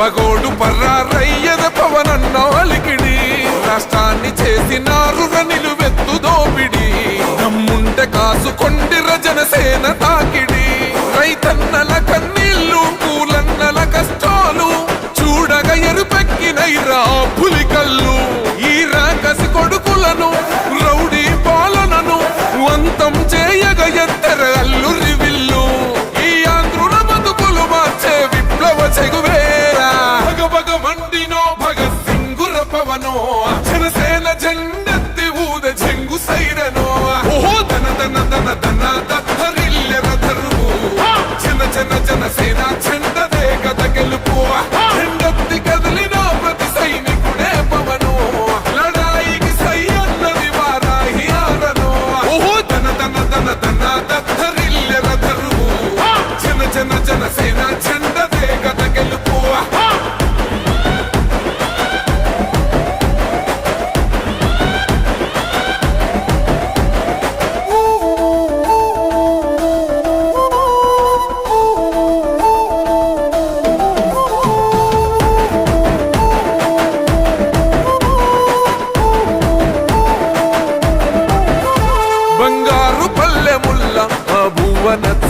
పగోడు పర్రారయ్యద పవనన్న అలికిడి. రాష్ట్రాన్ని చేసినారు నిలువెత్తు దోపిడి. దమ్ముంటే కాసుకొండిర జనసేన తాకిడి. రైతన్నల కన్నీళ్ళు పూలన్నల కష్టాలు. చూడగ ఎరుపెక్కినైరా పులికల్లు. ఈ రాకసి కొడుకులను